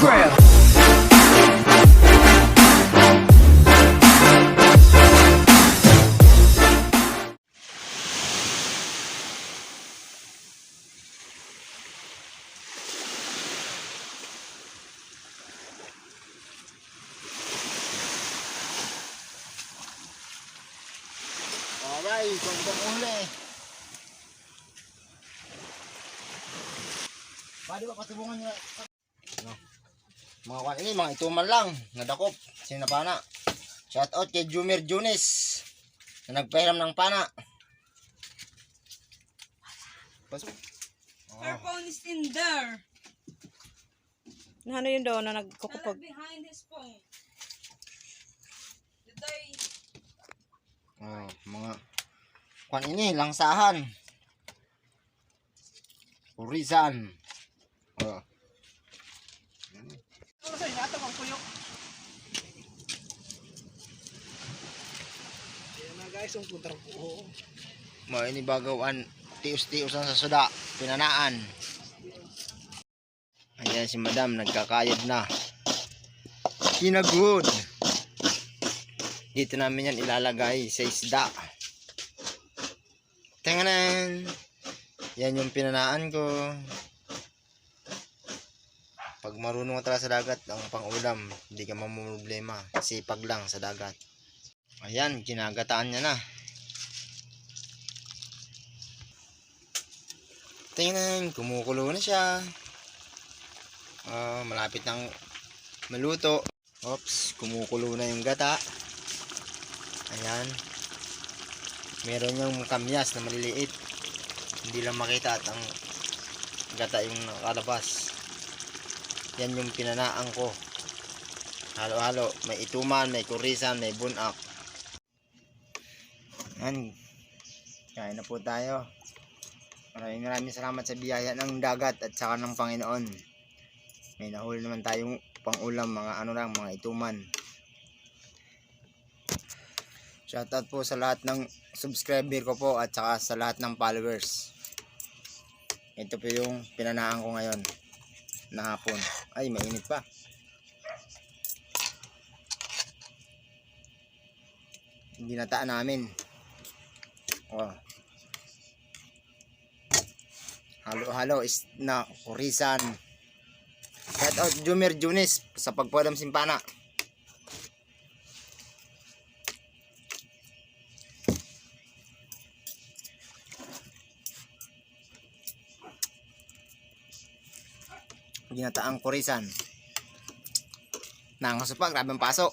grill. Alright, kung uli. Pwede ba patubungan nyo? Ano? Mga kwan ini, mga ituman lang. Nadakop. Sino na pana? Shout out kay Jumer Junis. Na nagpahiram ng pana. Pasok. Her phone is in there. Ano yun daw na nagkukupag? behind his phone. Did I... Oh, mga kwan ini, langsahan. Purisan. Oh. Mga ini bagawan tius-tiusan sa suda, pinanaan. Ayan si madam, nagkakayod na. Kinagod. Dito namin yan ilalagay sa isda. Tinganan. Yan yung pinanaan ko. Pag marunong ka talaga sa dagat, ang pangulam, hindi ka mamumroblema. Sipag lang sa dagat. Ayan, ginagataan niya na. Tingnan, kumukulo na siya. Ah, malapit nang maluto. Oops, kumukulo na yung gata. Ayan. Meron yung kamyas na maliliit. Hindi lang makita at ang gata yung nakalabas. Yan yung pinanaan ko. Halo-halo. May ituman, may kurisan, may bunak. Yan. Kain na po tayo. Maraming maraming salamat sa biyaya ng dagat at saka ng Panginoon. May nahuli naman tayong pangulam, mga ano lang, mga ituman. Shoutout po sa lahat ng subscriber ko po at saka sa lahat ng followers. Ito po yung pinanaan ko ngayon na hapon. Ay, mainit pa. Ginataan namin. Oh. Halo-halo is na kurisan. Shoutout Jumer Junis sa pagpadam simpana. Ginataang kurisan. Nangos pa, grabe ang paso.